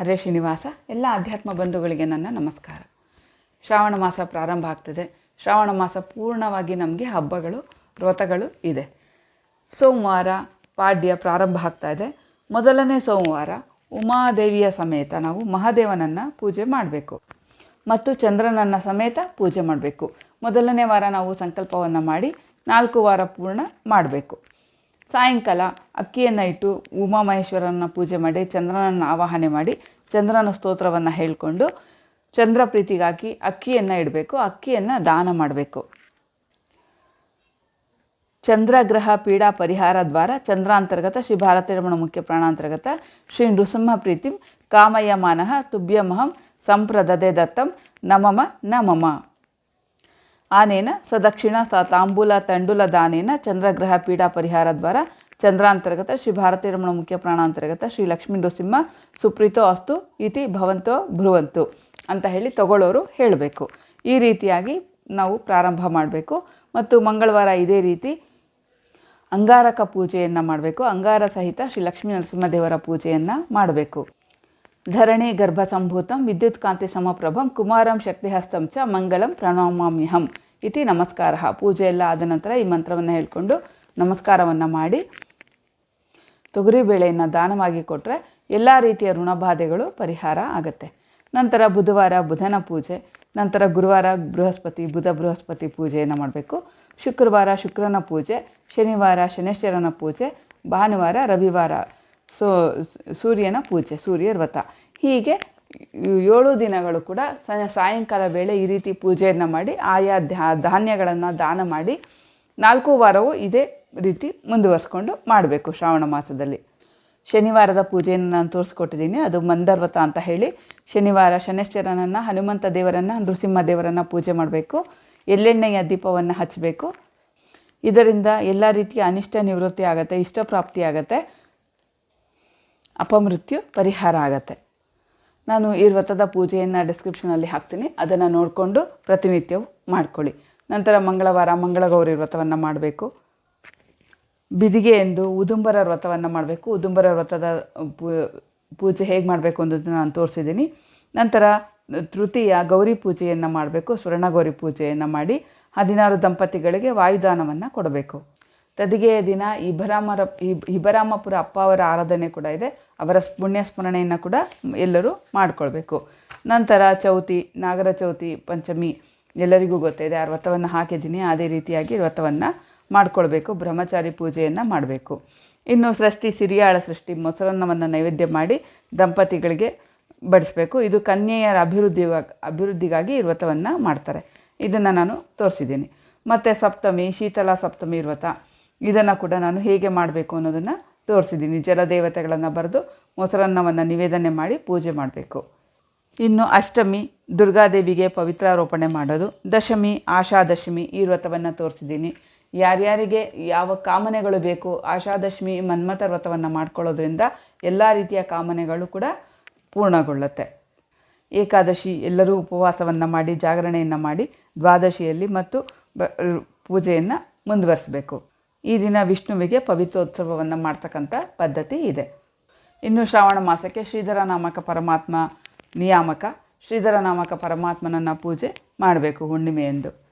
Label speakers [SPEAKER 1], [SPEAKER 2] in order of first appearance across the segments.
[SPEAKER 1] ಹರೇ ಶ್ರೀನಿವಾಸ, ಎಲ್ಲ ಅಧ್ಯಾತ್ಮ ಬಂಧುಗಳಿಗೆ ನನ್ನ ನಮಸ್ಕಾರ. ಶ್ರಾವಣ ಮಾಸ ಪ್ರಾರಂಭ ಆಗ್ತದೆ. ಶ್ರಾವಣ ಮಾಸ ಪೂರ್ಣವಾಗಿ ನಮಗೆ ಹಬ್ಬಗಳು, ವ್ರತಗಳು ಇದೆ. ಸೋಮವಾರ ಪಾಡ್ಯ ಪ್ರಾರಂಭ ಆಗ್ತಾ ಇದೆ. ಮೊದಲನೇ ಸೋಮವಾರ ಉಮಾದೇವಿಯ ಸಮೇತ ನಾವು ಮಹಾದೇವನನ್ನು ಪೂಜೆ ಮಾಡಬೇಕು. ಮತ್ತು ಚಂದ್ರನನ್ನ ಸಮೇತ ಪೂಜೆ ಮಾಡಬೇಕು. ಮೊದಲನೇ ವಾರ ನಾವು ಸಂಕಲ್ಪವನ್ನು ಮಾಡಿ ನಾಲ್ಕು ವಾರ ಪೂರ್ಣ ಮಾಡಬೇಕು. ಸಾಯಂಕಾಲ ಅಕ್ಕಿಯನ್ನು ಇಟ್ಟು ಉಮಾಮಹೇಶ್ವರನ ಪೂಜೆ ಮಾಡಿ, ಚಂದ್ರನನ್ನು ಆವಾಹನೆ ಮಾಡಿ, ಚಂದ್ರನ ಸ್ತೋತ್ರವನ್ನು ಹೇಳಿಕೊಂಡು ಚಂದ್ರ ಪ್ರೀತಿಗಾಕಿ ಅಕ್ಕಿಯನ್ನು ಇಡಬೇಕು, ಅಕ್ಕಿಯನ್ನು ದಾನ ಮಾಡಬೇಕು. ಚಂದ್ರಗ್ರಹ ಪೀಡಾ ಪರಿಹಾರ ದ್ವಾರ, ಚಂದ್ರಾಂತರ್ಗತ, ಶ್ರೀ ಭಾರತೀಯ ರಮಣ ಮುಖ್ಯ ಪ್ರಾಣಾಂತರ್ಗತ, ಶ್ರೀ ನೃಸಿಂಹ ಪ್ರೀತಿಂ ಕಾಮಯಮಾನಃ ತುಭ್ಯಮಹಂ, ಸಂಪ್ರದದೆ ದತ್ತಂ, ನಮಮ ನಮಮ. ಆನೇನ, ಸದಕ್ಷಿಣ ಸ ತಾಂಬೂಲ ತಂಡುಲ ದಾನೇನ ಚಂದ್ರಗ್ರಹ ಪೀಡಾ ಪರಿಹಾರ ದ್ವಾರ ಚಂದ್ರಾಂತರ್ಗತ, ಶ್ರೀ ಭಾರತೀ ರಮಣ ಮುಖ್ಯ ಪ್ರಾಣಾಂತರ್ಗತ, ಶ್ರೀ ಲಕ್ಷ್ಮೀ ನೃಸಿಂಹ, ಸುಪ್ರೀತೋ ಅಸ್ತು, ಇತಿ ಭವಂತೋ ಭ್ರುವಂತು ಅಂತ ಹೇಳಿ ತಗೊಳ್ಳೋರು ಹೇಳಬೇಕು. ಈ ರೀತಿಯಾಗಿ ನಾವು ಪ್ರಾರಂಭ ಮಾಡಬೇಕು. ಮತ್ತು ಮಂಗಳವಾರ ಇದೇ ರೀತಿ ಅಂಗಾರಕ ಪೂಜೆಯನ್ನು ಮಾಡಬೇಕು. ಅಂಗಾರ ಸಹಿತ ಶ್ರೀ ಲಕ್ಷ್ಮೀ ನರಸಿಂಹದೇವರ ಪೂಜೆಯನ್ನು ಮಾಡಬೇಕು. ಧರಣಿ ಗರ್ಭ ಸಂಭೂತಂ ವಿದ್ಯುತ್ ಕಾಂತಿ ಸಮಪ್ರಭಂ ಕುಮಾರಂ ಶಕ್ತಿಹಸ್ತಂ ಚ ಮಂಗಳಂ ಪ್ರಣಾಮಾಮ್ಯಹಂ ಇತಿ ನಮಸ್ಕಾರ. ಪೂಜೆ ಆದ ನಂತರ ಈ ಮಂತ್ರವನ್ನು ಹೇಳಿಕೊಂಡು ನಮಸ್ಕಾರವನ್ನು ಮಾಡಿ ತೊಗರಿಬೇಳೆಯನ್ನು ದಾನವಾಗಿ ಕೊಟ್ಟರೆ ಎಲ್ಲ ರೀತಿಯ ಋಣಬಾಧೆಗಳು ಪರಿಹಾರ ಆಗುತ್ತೆ. ನಂತರ ಬುಧವಾರ ಬುಧನ ಪೂಜೆ, ನಂತರ ಗುರುವಾರ ಬೃಹಸ್ಪತಿ, ಬುಧ ಬೃಹಸ್ಪತಿ ಪೂಜೆಯನ್ನು ಮಾಡಬೇಕು. ಶುಕ್ರವಾರ ಶುಕ್ರನ ಪೂಜೆ, ಶನಿವಾರ ಶನೇಶ್ವರನ ಪೂಜೆ, ಭಾನುವಾರ ರವಿವಾರ ಸೋ ಸೂರ್ಯನ ಪೂಜೆ, ಸೂರ್ಯ ವ್ರತ. ಹೀಗೆ ಏಳು ದಿನಗಳು ಕೂಡ ಸಾಯಂಕಾಲ ವೇಳೆ ಈ ರೀತಿ ಪೂಜೆಯನ್ನು ಮಾಡಿ ಆಯಾ ಧಾನ್ಯಗಳನ್ನು ದಾನ ಮಾಡಿ ನಾಲ್ಕು ವಾರವೂ ಇದೇ ರೀತಿ ಮುಂದುವರಿಸ್ಕೊಂಡು ಮಾಡಬೇಕು ಶ್ರಾವಣ ಮಾಸದಲ್ಲಿ. ಶನಿವಾರದ ಪೂಜೆಯನ್ನು ನಾನು ತೋರಿಸ್ಕೊಟ್ಟಿದ್ದೀನಿ. ಅದು ಮಂದರ್ವತ ಅಂತ ಹೇಳಿ ಶನಿವಾರ ಶನೇಶ್ವರನನ್ನು ಹನುಮಂತ ದೇವರನ್ನು, ನೃಸಿಂಹ ದೇವರನ್ನು ಪೂಜೆ ಮಾಡಬೇಕು. ಎಳ್ಳೆಣ್ಣೆಯ ದೀಪವನ್ನು ಹಚ್ಚಬೇಕು ಇದರಿಂದ ಎಲ್ಲ ರೀತಿಯ ಅನಿಷ್ಟ ನಿವೃತ್ತಿ ಆಗುತ್ತೆ, ಇಷ್ಟಪ್ರಾಪ್ತಿ ಆಗುತ್ತೆ. ಅಪಮೃತ್ಯು ಪರಿಹಾರ ಆಗತ್ತೆ. ನಾನು ಈ ವ್ರತದ ಪೂಜೆಯನ್ನು ಡಿಸ್ಕ್ರಿಪ್ಷನಲ್ಲಿ ಹಾಕ್ತೀನಿ. ಅದನ್ನು ನೋಡಿಕೊಂಡು ಪ್ರತಿನಿತ್ಯವೂ ಮಾಡ್ಕೊಳ್ಳಿ. ನಂತರ ಮಂಗಳವಾರ ಮಂಗಳಗೌರಿ ವ್ರತವನ್ನು ಮಾಡಬೇಕು. ಬಿದಿಗೆ ಎಂದು ಉದುಂಬರ ವ್ರತವನ್ನು ಮಾಡಬೇಕು. ಉದುಂಬರ ವ್ರತದ ಪೂಜೆ ಹೇಗೆ ಮಾಡಬೇಕು ಅನ್ನೋದನ್ನು ನಾನು ತೋರಿಸಿದ್ದೀನಿ. ನಂತರ ತೃತೀಯ ಗೌರಿ ಪೂಜೆಯನ್ನು ಮಾಡಬೇಕು. ಸ್ವರ್ಣಗೌರಿ ಪೂಜೆಯನ್ನು ಮಾಡಿ ಹದಿನಾರು ದಂಪತಿಗಳಿಗೆ ವಾಯುದಾನವನ್ನು ಕೊಡಬೇಕು. ತದಿಗೆಯ ದಿನ ಇಬರಾಮರ ಇಬರಾಮಪುರ ಅಪ್ಪ ಅವರ ಆರಾಧನೆ ಕೂಡ ಇದೆ. ಅವರ ಪುಣ್ಯ ಸ್ಮರಣೆಯನ್ನು ಕೂಡ ಎಲ್ಲರೂ ಮಾಡಿಕೊಳ್ಬೇಕು. ನಂತರ ಚೌತಿ, ನಾಗರ ಚೌತಿ, ಪಂಚಮಿ ಎಲ್ಲರಿಗೂ ಗೊತ್ತಿದೆ. ಆ ವ್ರತವನ್ನು ಹಾಕಿದ್ದೀನಿ. ಅದೇ ರೀತಿಯಾಗಿ ವ್ರತವನ್ನು ಮಾಡಿಕೊಳ್ಬೇಕು, ಬ್ರಹ್ಮಚಾರಿ ಪೂಜೆಯನ್ನು ಮಾಡಬೇಕು. ಇನ್ನು ಸೃಷ್ಟಿ, ಸಿರಿಯಾಳ ಸೃಷ್ಟಿ, ಮೊಸರನ್ನವನ್ನು ನೈವೇದ್ಯ ಮಾಡಿ ದಂಪತಿಗಳಿಗೆ ಬಡಿಸಬೇಕು. ಇದು ಕನ್ಯೆಯರ ಅಭಿವೃದ್ಧಿ, ಅಭಿವೃದ್ಧಿಗಾಗಿ ಈ ವ್ರತವನ್ನು ಮಾಡ್ತಾರೆ. ಇದನ್ನು ನಾನು ತೋರಿಸಿದ್ದೀನಿ. ಮತ್ತು ಸಪ್ತಮಿ, ಶೀತಲ ಸಪ್ತಮಿ ವ್ರತ. ಇದನ್ನು ಕೂಡ ನಾನು ಹೇಗೆ ಮಾಡಬೇಕು ಅನ್ನೋದನ್ನು ತೋರಿಸಿದ್ದೀನಿ. ಜಲದೇವತೆಗಳನ್ನು ಬರೆದು ಮೊಸರನ್ನವನ್ನು ನಿವೇದನೆ ಮಾಡಿ ಪೂಜೆ ಮಾಡಬೇಕು. ಇನ್ನು ಅಷ್ಟಮಿ, ದುರ್ಗಾದೇವಿಗೆ ಪವಿತ್ರಾರೋಪಣೆ ಮಾಡೋದು. ದಶಮಿ ಆಶಾದಶಮಿ ಈ ವ್ರತವನ್ನು ತೋರಿಸಿದ್ದೀನಿ. ಯಾರ್ಯಾರಿಗೆ ಯಾವ ಕಾಮನೆಗಳು ಬೇಕು, ಆಶಾದಶಮಿ, ಮನ್ಮಥ ವ್ರತವನ್ನು ಮಾಡ್ಕೊಳ್ಳೋದ್ರಿಂದ ಎಲ್ಲ ರೀತಿಯ ಕಾಮನೆಗಳು ಕೂಡ ಪೂರ್ಣಗೊಳ್ಳುತ್ತೆ. ಏಕಾದಶಿ ಎಲ್ಲರೂ ಉಪವಾಸವನ್ನು ಮಾಡಿ, ಜಾಗರಣೆಯನ್ನು ಮಾಡಿ, ದ್ವಾದಶಿಯಲ್ಲಿ ಮತ್ತು ಬ ಪೂಜೆಯನ್ನು ಮುಂದುವರಿಸಬೇಕು. ಈ ದಿನ ವಿಷ್ಣುವಿಗೆ ಪವಿತ್ರೋತ್ಸವವನ್ನು ಮಾಡ್ತಕ್ಕಂಥ ಪದ್ಧತಿ ಇದೆ. ಇನ್ನು ಶ್ರಾವಣ ಮಾಸಕ್ಕೆ ಶ್ರೀಧರ ನಾಮಕ ಪರಮಾತ್ಮ ನಿಯಾಮಕ. ಶ್ರೀಧರ ನಾಮಕ ಪರಮಾತ್ಮನನ್ನು ಪೂಜೆ ಮಾಡಬೇಕು ಹುಣ್ಣಿಮೆಯೆಂದು.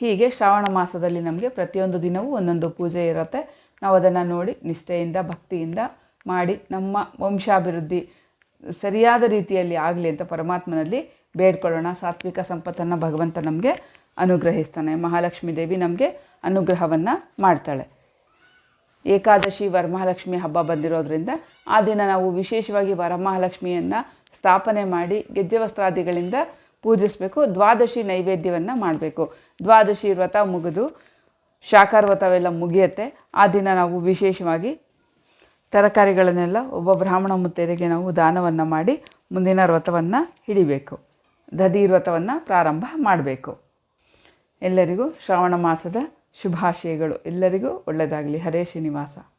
[SPEAKER 1] ಹೀಗೆ ಶ್ರಾವಣ ಮಾಸದಲ್ಲಿ ನಮಗೆ ಪ್ರತಿಯೊಂದು ದಿನವೂ ಒಂದೊಂದು ಪೂಜೆ ಇರುತ್ತೆ. ನಾವು ಅದನ್ನು ನೋಡಿ ನಿಷ್ಠೆಯಿಂದ, ಭಕ್ತಿಯಿಂದ ಮಾಡಿ ನಮ್ಮ ವಂಶಾಭಿವೃದ್ಧಿ ಸರಿಯಾದ ರೀತಿಯಲ್ಲಿ ಆಗಲಿ ಅಂತ ಪರಮಾತ್ಮನಲ್ಲಿ ಬೇಡ್ಕೊಳ್ಳೋಣ. ಸಾತ್ವಿಕ ಸಂಪತ್ತನ್ನು ಭಗವಂತ ನಮಗೆ ಅನುಗ್ರಹಿಸ್ತಾನೆ. ಮಹಾಲಕ್ಷ್ಮೀ ದೇವಿ ನಮಗೆ ಅನುಗ್ರಹವನ್ನು ಮಾಡ್ತಾಳೆ. ಏಕಾದಶಿ ವರಮಹಾಲಕ್ಷ್ಮಿ ಹಬ್ಬ ಬಂದಿರೋದ್ರಿಂದ ಆ ದಿನ ನಾವು ವಿಶೇಷವಾಗಿ ವರಮಹಾಲಕ್ಷ್ಮಿಯನ್ನು ಸ್ಥಾಪನೆ ಮಾಡಿ ಗೆಜ್ಜೆ ವಸ್ತ್ರಾದಿಗಳಿಂದ ಪೂಜಿಸಬೇಕು, ದ್ವಾದಶಿ ನೈವೇದ್ಯವನ್ನು ಮಾಡಬೇಕು. ದ್ವಾದಶಿ ವ್ರತ ಮುಗಿದು, ಶಾಖಾರ ವ್ರತವೆಲ್ಲ ಮುಗಿಯುತ್ತೆ. ಆ ದಿನ ನಾವು ವಿಶೇಷವಾಗಿ ತರಕಾರಿಗಳನ್ನೆಲ್ಲ ಒಬ್ಬ ಬ್ರಾಹ್ಮಣ ಮುತ್ತೈದೆಗೆ ನಾವು ದಾನವನ್ನು ಮಾಡಿ ಮುಂದಿನ ವ್ರತವನ್ನು ಹಿಡಿಬೇಕು. ದಧಿ ವ್ರತವನ್ನು ಪ್ರಾರಂಭ ಮಾಡಬೇಕು. ಎಲ್ಲರಿಗೂ ಶ್ರಾವಣ ಮಾಸದ ಶುಭಾಶಯಗಳು. ಎಲ್ಲರಿಗೂ ಒಳ್ಳೆಯದಾಗಲಿ ಹರೇ ಶ್ರೀನಿವಾಸ.